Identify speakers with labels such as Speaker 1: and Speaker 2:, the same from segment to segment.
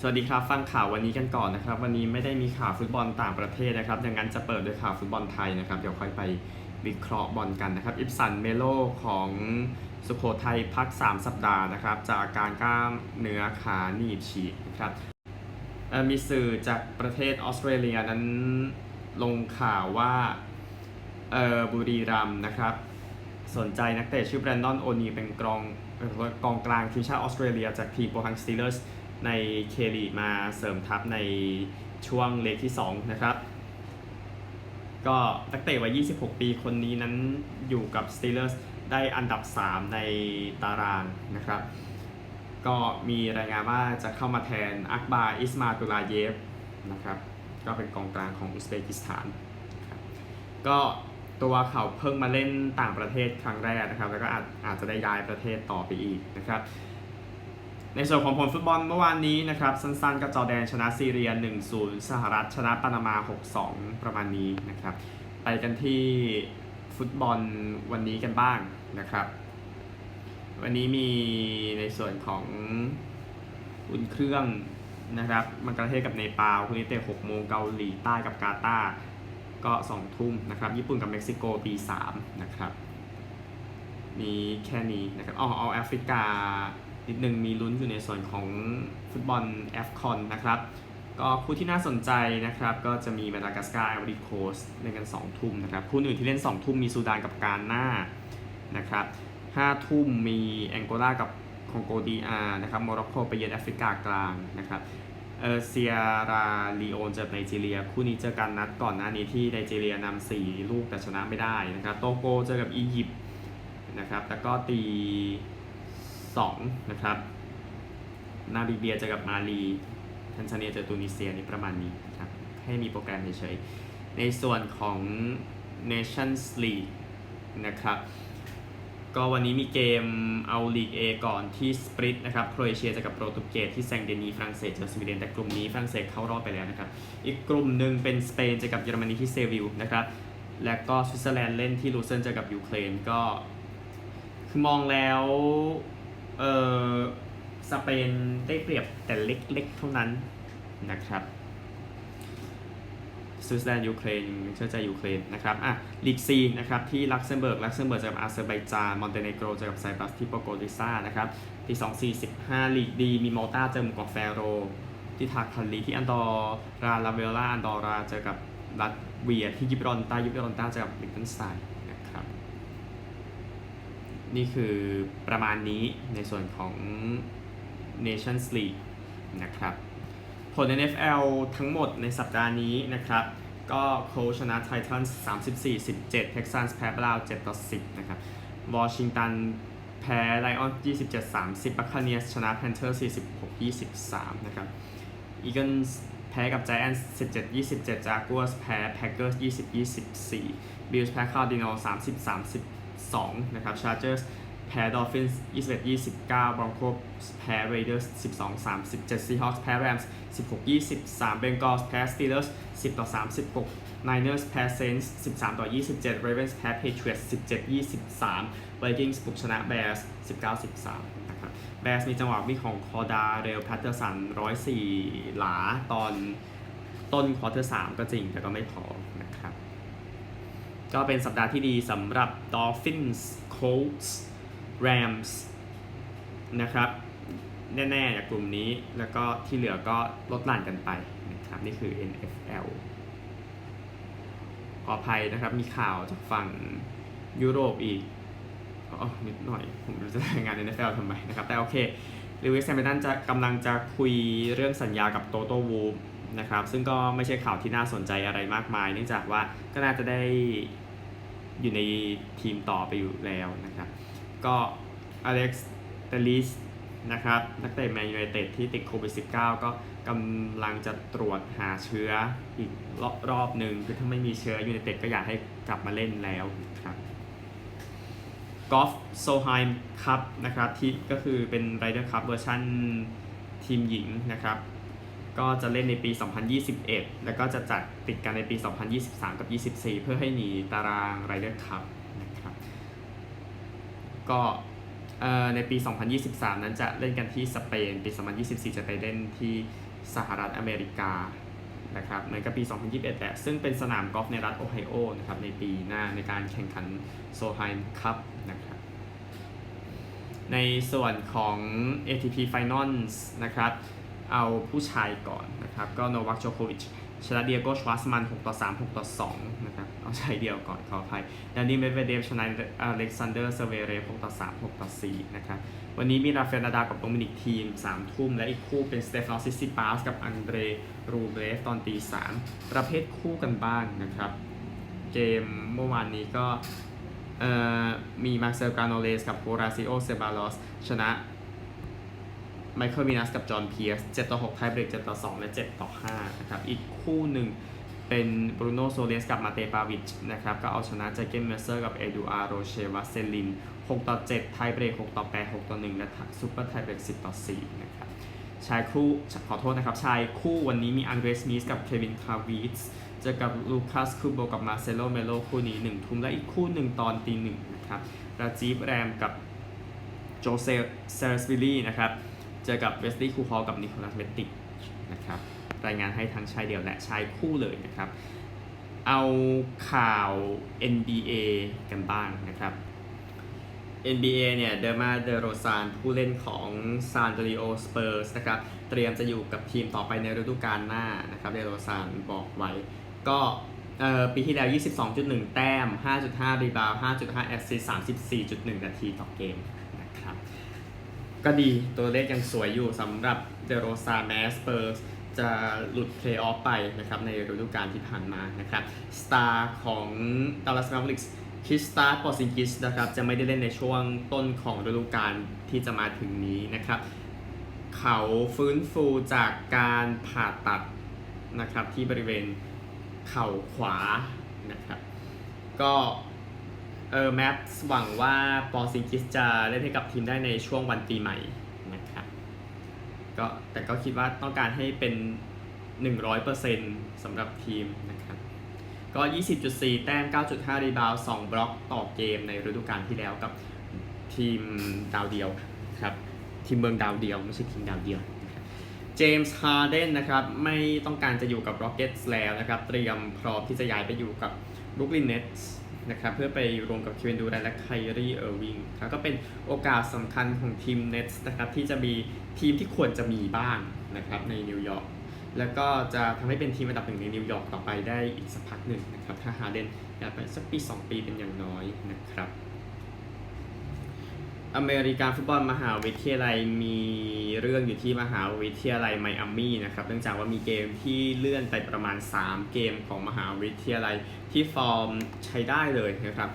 Speaker 1: สวัสดีครับ ฟังข่าววันนี้กันก่อนนะครับ วันนี้ไม่ได้มีข่าวฟุตบอลต่างประเทศนะครับดังนั้นจะเปิดด้วยข่าวฟุตบอลไทยนะครับ เดี๋ยวค่อยไปวิเคราะห์บอลกันนะครับ อิปสันเมโลของสุโขทัยพัก 3 สัปดาห์นะครับ จากอาการกล้ามเนื้อขาหนีบฉีกนะครับมีสื่อจากประเทศออสเตรเลียนั้นลงข่าวว่าเอ่อบุรีรัมนะครับ สนใจนักเตะชื่อแบรนดอนโอนีเป็นกองกองกลางทีมชาติออสเตรเลียจากทีมโปรฮังสตีเลอร์ส ในเคลีมาเสริมทัพในช่วงเลกที่ 2 นะครับ ก็นักเตะวัย 26 ปีคนนี้นั้นอยู่กับสตีเลอร์สได้อันดับ 3 ในตารางนะครับ ก็มีรายงานว่าจะเข้ามาแทนอักบาอิสมาตุลาเยฟนะครับก็เป็นกองกลางของอุซเบกิสถาน ก็ตัวเขาเพิ่งมาเล่นต่างประเทศครั้งแรกนะครับ แล้วก็อาจอาจจะได้ย้ายประเทศต่อไปอีกนะครับ ในส่วนของผลฟุตบอลเมื่อวานนี้นะครับ สั้นๆก็จอแดนชนะซีเรีย 1-0 สหรัฐชนะปานามา 6-2 ประมาณนี้นะครับ ไปกันที่ฟุตบอลวันนี้กันบ้างนะครับ วันนี้มีในส่วนของอุ่นเครื่องนะครับมันกรเทศกับเนปาลคุณนี้เตะ6โมงเกาหลีใต้กับกาตาร์ก็2ทุ่มนะครับ ญี่ปุ่นกับเม็กซิโกตี3นะครับ มีแค่นี้นะครับอ๋อเอาแอฟริกา นิดนึงมีลุ้นอยู่ในส่วนของฟุตบอลแอฟคอนนะครับก็คู่ที่น่าสนใจนะครับก็จะมีมาดากัสการ์แอฟริโคสเล่นกัน 2 ทุ่มนะครับคู่อื่นที่เล่น 2 ทุ่มมีซูดานกับกาหน้านะครับ5ทุ่มมีแองโกลากับคองโกดีอาร์นะครับโมร็อกโกไปเยือนแอฟริกากลางนะครับเออเซียราลีโอนเจอไนจีเรีย คู่นี้เจอกันนัดก่อนหน้านี้ที่ไนจีเรียนำ4ลูกแต่ชนะไม่ได้นะครับโตโกเจอกับอียิปต์นะครับแล้วก็ตี 2 นะครับ นาบิเบียเจอกับมาลีทันซาเนียเจอตูนิเซียนี่ประมาณนี้นะครับให้มีโปรแกรมเฉยๆในส่วนของ Nations League นะครับ ก็วันนี้มีเกมเอาลีก A ก่อนที่สปริตนะครับโครเอเชียเจอกับโปรตุเกสที่แซงเดนีฝรั่งเศสเจอสวีเดนแต่กลุ่มนี้ฝรั่งเศสเข้ารอบไปแล้วนะครับ อีกกลุ่มหนึ่งเป็นสเปนเจอกับเยอรมนีที่เซวิลนะครับและก็สวิตเซอร์แลนด์เล่นที่ลูเซนเจอกับยูเครนก็คือมองแล้ว เออสเปนได้เปรียบแต่เล็กๆเท่านั้นนะครับสวิตเซอร์แลนด์ยูเครนเชื่อใจยูเครนนะครับอะลีกซีนะครับที่ลักเซมเบิร์กลักเซมเบิร์กเจอกับอาเซอร์ไบจานมอนเตเนโกรเจอกับไซปรัสที่โปโกดิซานะครับที่ 2 4 15ลีกดีมีมอลตาเจอกับแฟโร ที่ทาคันลีที่อันดอราลาเวล่าอันดอราเจอกับรัตเวียที่ยิบรอนตายิบรอนตาเจอกับลิกเทนสไตน์ นี่คือประมาณนี้ในส่วนของ Nations League นะครับ ผล NFL ทั้งหมดในสัปดาห์นี้นะครับ ก็โคลชนะไททัน34-17เท็กซัสแพ้บราวน์7ต่อ10 นะครับวอชิงตันแพ้ไลออน27-30บัคคาเนียสชนะแพนเทอร์46-23 นะครับอีเกิลส์แพ้กับ Giants 17-27จากัวส์แพ้แพคเกอร์ส20-24บิลส์แพ้คาร์ดินัล30-30 2 นะครับ Chargers แพ้ Dolphins 21 29 Broncos แพ้ Raiders 12 37 Seahawks แพ้ Rams 16 23 Bengals แพ้ Steelers 10 ต่อ 36 Niners แพ้ Saints 13 ต่อ 27 Ravens แพ้ Patriots 17 23 Vikings บุกชนะ Bears 19 13นะครับ Bears มีจังหวะวิ่งของคอดาเรลแพตเตอร์สัน104 หลาตอนต้นควอเตอร์3ก็จริงแต่ก็ไม่พอนะครับ ก็เป็นสัปดาห์ที่ดีสำหรับ Dolphins Colts Rams นะครับแน่ๆจากกลุ่มนี้แล้วก็ที่เหลือก็ลดหลั่นกันไปนะครับนี่คือ NFL ขออภัยนะครับมีข่าวจากฝั่งยุโรปอีกอ๋อนิดหน่อย ผมจะรายงาน NFL ทำไมนะครับ แต่โอเคลิวิสแซมเบตันจะกำลังจะคุยเรื่องสัญญากับโตโต้วูฟนะครับซึ่งก็ไม่ใช่ข่าวที่น่าสนใจอะไรมากมาย เนื่องจากว่าก็น่าจะได้ อยู่ในทีมต่อไปอยู่แล้วนะครับ ก็อเล็กซ์เตลิสนะครับนักเตะแมนยูไนเต็ดที่ติดโควิด -19 ก็กำลังจะตรวจหาเชื้ออีกรอบรอบหนึ่งคือถ้าไม่มีเชื้อยูไนเต็ดก็อยากให้กลับมาเล่นแล้วนะครับกอล์ฟโซไฮม์คัพนะครับที่ก็คือเป็นไรเดอร์คัพเวอร์ชันทีมหญิงนะครับ ก็จะเล่นในปี 2021 แล้วก็จะจัดติดกันในปี 2023 กับ 24 เพื่อให้หนีตารางไรเดอร์คัพนะครับ ก็เอ่อในปี 2023 นั้นจะเล่นกันที่สเปน ปี 2024 จะไปเล่นที่สหรัฐอเมริกานะครับเหมือนกับปี 2021 แหละ ซึ่งเป็นสนามกอล์ฟในรัฐโอไฮโอนะครับในปีหน้าในการแข่งขันโซไฮม์คัพนะครับ ในส่วนของ ATP Finals นะครับ เอาผู้ชายก่อนนะครับ ก็โนวัคโจโควิชชนะเดียโกชวาสมัน 6 ต่อ 3 6 ต่อ 2 นะครับ เอาชายเดียวก่อนขออภัยดานิเมดเวเดฟชนะอเล็กซานเดอร์เซเวเรฟ6ต่อ 3 6 ต่อ 4 นะครับ วันนี้มีราเอลนาดากับโดมินิกทีม 3 ทุ่ม และอีกคู่เป็นสเตฟานอสซิสซิปาสกับอังเดรรูเบรฟตอนตี 3 ประเภทคู่กันบ้างนะครับ เกมเมื่อวานนี้ก็มีมาร์เซลกาโนเลสกับโฮราซิโอเซบาลอสชนะ ไมเคิลมินัสกับจอห์นเพียส7ต่อ6ไทเบรก7ต่อ2และ7ต่อ5นะครับอีกคู่หนึ่งเป็นบรูโนโซเลสกับมาเตปาวิชนะครับก็เอาชนะเจเกนเมเซอร์กับเอดูอาร์โรเชวัสเซลิน6ต่อ7ไทเบรก6ต่อ8 6ต่อ1และซูเปอร์ไทเบรก10ต่อ4นะครับชายคู่ขอโทษนะครับ ชายคู่วันนี้มีอังเดรสมิสกับเควินคาวิสเจอกับลูคัสคูโบกับมาเซโลเมโลคู่นี้ 1 ทุ่มและอีกคู่หนึ่งตอนตีหนึ่งนะครับราจีฟแรมกับโจเซเซอร์สวิลลี่นะครับ เจอกับเวสลีย์คูฮอลกับนิโคลัสเมติกนะครับรายงานให้ทั้งชายเดี่ยวและชายคู่เลยนะครับ เอาข่าว NBA กันบ้างนะครับ NBA เนี่ยเดอร์มาเดโรซานผู้เล่นของซานติโอสเปอร์สนะครับเตรียมจะอยู่กับทีมต่อไปในฤดูกาลหน้านะครับเดโรซานบอกไว้ ก็ปีที่แล้ว 22.1 แต้ม 5.5 รีบาว 5.5 แอสซิสต์34.1 นาทีต่อเกม ก็ดีตัวเลขยังสวยอยู่สำหรับเดโรซาแมสเปอร์สจะหลุดเพลย์ออฟไปนะครับในฤดูกาลที่ผ่านมานะครับสตาร์ของดัลลัสแมเวอริกส์คิสตาปอซิงกิสนะครับจะไม่ได้เล่นในช่วงต้นของฤดูกาลที่จะมาถึงนี้นะครับเขาฟื้นฟูจากการผ่าตัดนะครับที่บริเวณเข่าขวานะครับก็ เออแมปหวังว่าปอซิงกิสจะเล่นให้กับทีมได้ในช่วงวันปีใหม่นะครับก็แต่ก็คิดว่าต้องการให้เป็น 100%สำหรับทีมนะครับ ก็ 20.4 แต้ม 9.5 รีบาว2บล็อกต่อเกมในฤดูกาลที่แล้วกับทีมดาวเดียวครับ ทีมเมืองดาวเดียว ไม่ใช่ทีมดาวเดียวเจมส์ฮาร์เดนนะครับ ไม่ต้องการจะอยู่กับ Rockets แล้วนะครับ เตรียมพร้อมที่จะย้ายไปอยู่กับ Brooklyn Nets นะครับเพื่อไปรวมกับเควินดูแรนและไครีเออร์วิงครับก็เป็นโอกาสสำคัญของทีมเนสนะครับที่จะมีทีมที่ควรจะมีบ้างนะครับในนิวยอร์กแล้วก็จะทำให้เป็นทีมอันดับหนึ่งในนิวยอร์กต่อไปได้อีกสักพักหนึ่งนะครับถ้าฮาเดนอยากไปสักปี 2 ปีเป็นอย่างน้อยนะครับ อเมริกันฟุตบอลมหาวิทยาลัยมีเรื่องอยู่ที่มหาวิทยาลัยไมอามี่นะครับเนื่องจากว่ามีเกมที่เลื่อนไปประมาณ 3 เกมของมหาวิทยาลัยที่ฟอร์มใช้ได้เลยนะครับ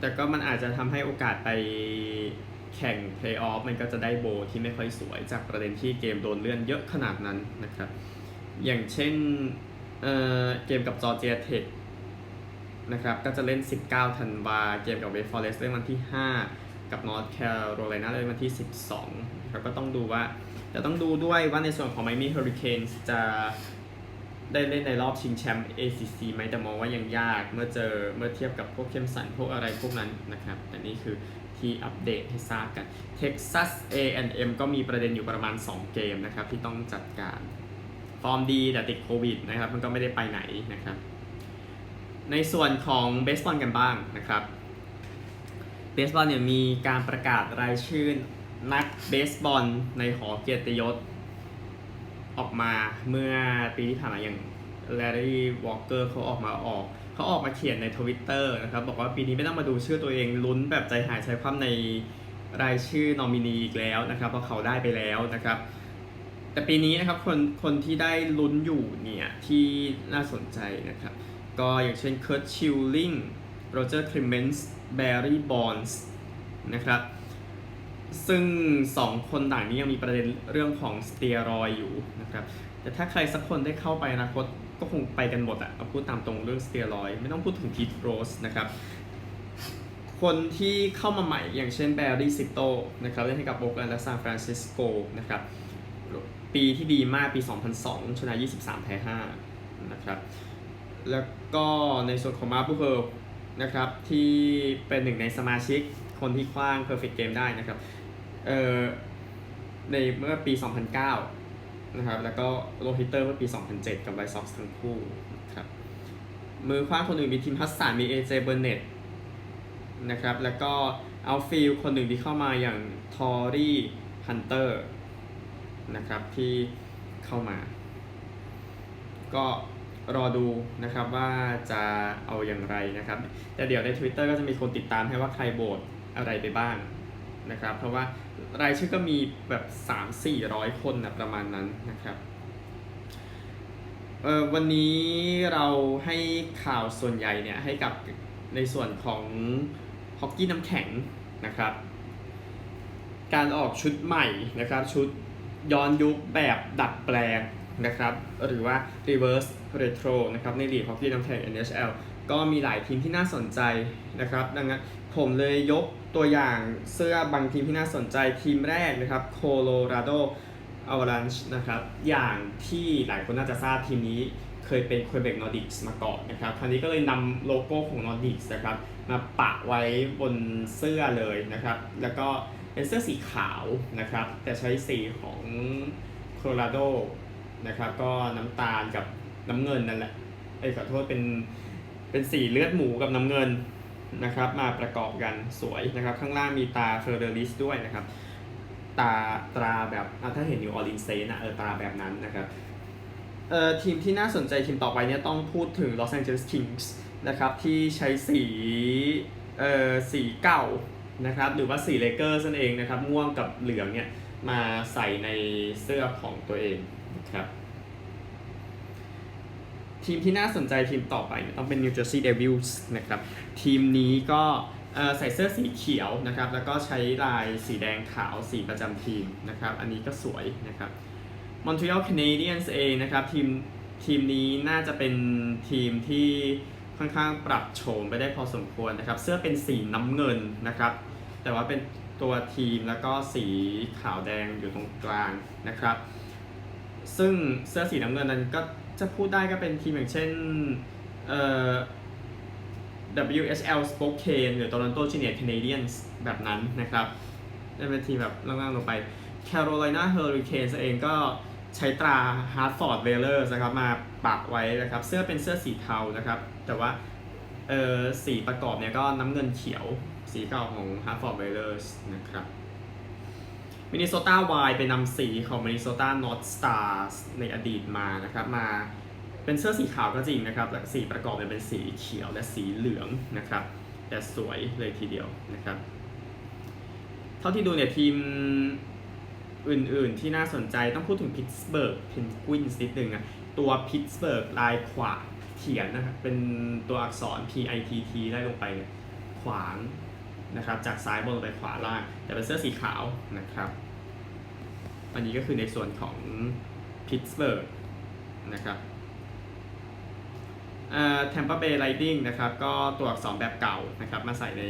Speaker 1: แต่ก็มันอาจจะทำให้โอกาสไปแข่งเพลย์ออฟมันก็จะได้โบที่ไม่ค่อยสวยจากประเด็นที่เกมโดนเลื่อนเยอะขนาดนั้นนะครับ อย่างเช่นเเกมกับจอร์เจียเทคนะครับก็จะเล่น 19ธันวาเกมกับเวฟฟอเรสเล่นวันที่ 5 กับนอร์ทแคโรไลนาเล่นวันที่ 12ครับก็ต้องดูว่าจะต้องดูด้วยว่าในส่วนของไมมี่เฮอริเคนจะได้เล่นในรอบชิงแชมป์ ACC ไหมแต่มองว่ายังยากเมื่อเจอเมื่อเทียบกับพวกเข้มสันพวกอะไรพวกนั้นนะครับแต่นี่คือที่อัปเดตให้ทราบกัน Texas A&M ก็มีประเด็นอยู่ประมาณ 2 เกมนะครับที่ต้องจัดการ ฟอร์มดีแต่ติดโควิดนะครับมันก็ไม่ได้ไปไหนนะครับในส่วนของเบสบอลกันบ้างนะครับ เบสบอลเนี่ยมีการประกาศรายชื่อนักเบสบอลในหอเกียรติยศ ออกมาเมื่อปีที่ผ่านมาอย่างแลรี่วอลเกอร์เขาออกมาออกเขาออกมาเขียนในทวิตเตอร์นะครับ บอกว่าปีนี้ไม่ต้องมาดูชื่อตัวเองลุ้นแบบใจหายใจคว่ำในรายชื่อนอมินีอีกแล้วนะครับ เพราะเขาได้ไปแล้วนะครับ แต่ปีนี้นะครับคนคนที่ได้ลุ้นอยู่เนี่ยที่น่าสนใจนะครับ ก็อย่างเช่นเคิร์ตชิลลิงโรเจอร์คริมเมนส์ แบร์รี่บอนส์นะครับ ซึ่ง 2 คนต่างนี้ยังมีประเด็นเรื่องของสเตียรอยอยู่นะครับ แต่ถ้าใครสักคนได้เข้าไปอนาคตก็คงไปกันหมดอะเอาพูดตามตรงเรื่องสเตียรอยไม่ต้องพูดถึงพีทโรสนะครับคนที่เข้ามาใหม่อย่างเช่นแบร์รี่ซิโตนะครับเล่นให้กับโอ๊กแลนด์และซานฟรานซิสโกนะครับปีที่ดีมากปี 2002 ชนะ 23 แพ้ 5 นะครับ แล้วก็ในส่วนของมาร์บูเคิล นะครับที่เป็นหนึ่งในสมาชิกคนที่คว้าง perfect game ได้นะครับเอ่อในเมื่อปี 2009 นะครับ แล้วก็โรฮิเตอร์เมื่อปี 2007 กับไบซ็อกซ์ทั้งคู่นะครับมือคว้างคนอื่นมีทีมฮัสสันมีเอเจเบอร์เน็ตนะครับ แล้วก็เอาฟิลคนหนึ่งที่เข้ามาอย่างทอรี่ฮันเตอร์นะครับที่เข้ามา ก็ รอดูนะครับว่าจะเอาอย่างไรนะครับ แต่เดี๋ยวใน Twitter ก็จะมีคนติดตามให้ว่าใครโบสอะไรไปบ้างนะครับ เพราะว่ารายชื่อก็มีแบบ3-400 คนนะประมาณนั้นนะครับเออวันนี้เราให้ข่าวส่วนใหญ่เนี่ยให้กับในส่วนของฮอกกี้น้ำแข็งนะครับ การออกชุดใหม่นะครับชุดย้อนยุคแบบดัดแปลง นะครับหรือว่า reverse retro นะครับในลีกฮอกกี้น้ำแข็ง NHL ก็มีหลายทีมที่น่าสนใจนะครับ ดังนั้นผมเลยยกตัวอย่างเสื้อบางทีมที่น่าสนใจทีมแรกนะครับ Colorado Avalanche นะครับ อย่างที่หลายคนน่าจะทราบทีมนี้เคยเป็น Quebec Nordics มาก่อนนะครับ คราวนี้ก็เลยนำโลโก้ของ Nordics นะครับมาปะไว้บนเสื้อเลยนะครับ แล้วก็เป็นเสื้อสีขาวนะครับ แต่ใช้สีของโคโลราโด นะครับ ก็น้ำตาลกับน้ำเงินนั่นแหละเอ้ขอโทษเป็นเป็นสีเลือดหมูกับน้ำเงินนะครับมาประกอบกันสวยนะครับ ข้างล่างมีตาเฟอร์เดริสด้วยนะครับ ตาตราแบบถ้าเห็นนิวออร์ลีนเซนะเออตาแบบนั้นนะครับเอ่อทีมที่น่าสนใจทีมต่อไปเนี่ยต้องพูดถึง Los Angeles Kings นะครับที่ใช้สีเอ่อสีเก่านะครับหรือว่าสีเลเกอร์นั่นเองนะครับม่วงกับเหลืองเนี่ยมาใส่ในเสื้อของตัวเอง ครับ ทีมที่น่าสนใจทีมต่อไปเนี่ยต้องเป็น New Jersey Devils นะครับ ทีมนี้ก็ใส่เสื้อสีเขียวนะครับ แล้วก็ใช้ลายสีแดงขาวสีประจำทีมนะครับ อันนี้ก็สวยนะครับ Montreal Canadiens เองนะครับทีมทีมนี้น่าจะเป็นทีมที่ค่อนข้างปรับโฉมไปได้พอสมควรนะครับ เสื้อเป็นสีน้ำเงินนะครับ แต่ว่าเป็นตัวทีมแล้วก็สีขาวแดงอยู่ตรงกลางนะครับ ซึ่งเสื้อสีน้ำเงินนั้นก็จะพูดได้ก็เป็นทีมอย่างเช่นเอ่อ WHL Spokane หรือ Toronto Junior Canadiens แบบนั้นนะครับจะเป็นทีมแบบล่างๆลงไป Carolina Hurricanes เองก็ใช้ตรา Hartford Whalers นะครับมาปักไว้นะครับ เสื้อเป็นเสื้อสีเทานะครับ แต่ว่าเออสีประกอบเนี่ยก็น้ำเงินเขียวสีเก่าของ Hartford Whalers นะครับ มินนิโซตาไวไปนำสีของมินนิโซตา North Stars ในอดีตมานะครับมาเป็นเสื้อสีขาวก็จริงนะครับแต่สีประกอบเนี่ยเป็นสีเขียวและสีเหลืองนะครับ แต่สวยเลยทีเดียวนะครับ เท่าที่ดูเนี่ยทีมอื่นๆที่น่าสนใจต้องพูดถึงพิตสเบิร์กเพนกวินส์นิดนึงอะตัวพิตสเบิร์กลายขวางเขียนนะครับเป็นตัวอักษร P I T T ได้ลงไปขวาง นะครับจากซ้ายบนไปขวาล่าง แต่เป็นเสื้อสีขาวนะครับ อันนี้ก็คือในส่วนของพิตสเบิร์กนะครับเอ่อแทมเปอร์เบย์ไลดิงนะครับก็ตัวอักษรแบบเก่านะครับมาใส่ใน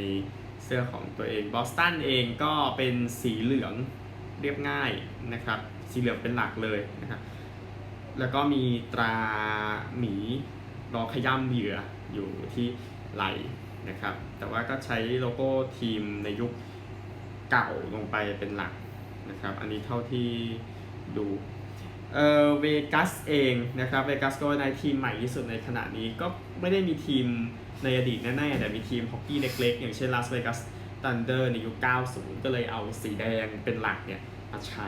Speaker 1: เสื้อของตัวเองบอสตันเองก็เป็นสีเหลืองเรียบง่ายนะครับสีเหลืองเป็นหลักเลยนะครับแล้วก็มีตราหมีรอขย้ำเหยื่ออยู่ที่ไหล นะครับ แต่ว่าก็ใช้โลโก้ทีมในยุคเก่าลงไปเป็นหลักนะครับ อันนี้เท่าที่ดูเออเวกัสเองนะครับเวกัสก็ในทีมใหม่ที่สุดในขณะนี้ก็ไม่ได้มีทีมในอดีตแน่ๆแต่มีทีมฮอกกี้เล็กๆ อย่างเช่นลาสเวกัสตันเดอร์ในยุค 90 ก็เลยเอาสีแดงเป็นหลักเนี่ยมาใช้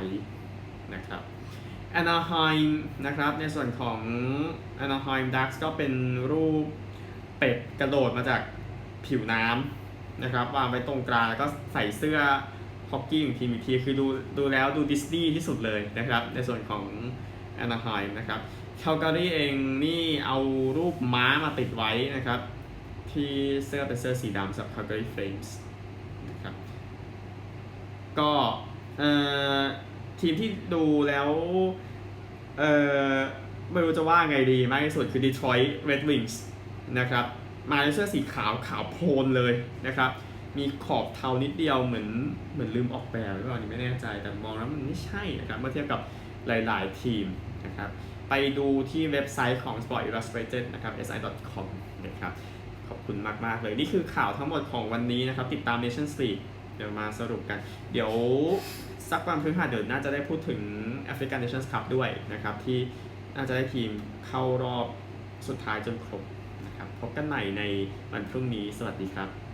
Speaker 1: นะครับแอนาไฮม์นะครับในส่วนของแอนาไฮม์ดักส์ก็เป็นรูปเป็ดกระโดดมาจาก ผิวน้ำนะครับวางไว้ตรงกลางแล้วก็ใส่เสื้อฮอกกี้ของทีมอีกทีคือดูดูแล้วดูดิสนีย์ที่สุดเลยนะครับ ในส่วนของแอนาไฮม์นะครับคาลการีเองนี่เอารูปม้ามาติดไว้นะครับ ที่เสื้อเป็นเสื้อสีดำสำหรับ Calgary Flames นะครับก็เอ่อทีมที่ดูแล้วเอ่อไม่รู้จะว่าไงดีมากที่สุดคือ Detroit Red Wings นะครับ มาในเสื้อสีขาวขาวโพลนเลยนะครับ มีขอบเทานิดเดียวเหมือนเหมือนลืมออกแบบหรือเปล่านี่ไม่แน่ใจแต่มองแล้วมันไม่ใช่นะครับเมื่อเทียบกับหลาย ๆ ทีมนะครับไปดูที่เว็บไซต์ของ Sport Illustrated นะครับ si.com นะครับขอบคุณมาก ๆ เลย นี่คือข่าวทั้งหมดของวันนี้นะครับ ติดตาม Nations League เดี๋ยวมาสรุปกัน เดี๋ยวสักวันพฤหัสเดี๋ยวน่าจะได้พูดถึง African Nations Cup ด้วยนะครับ ที่น่าจะได้ทีมเข้ารอบสุดท้ายจนครบ ครับ พบกันใหม่ในวันพรุ่งนี้ สวัสดีครับ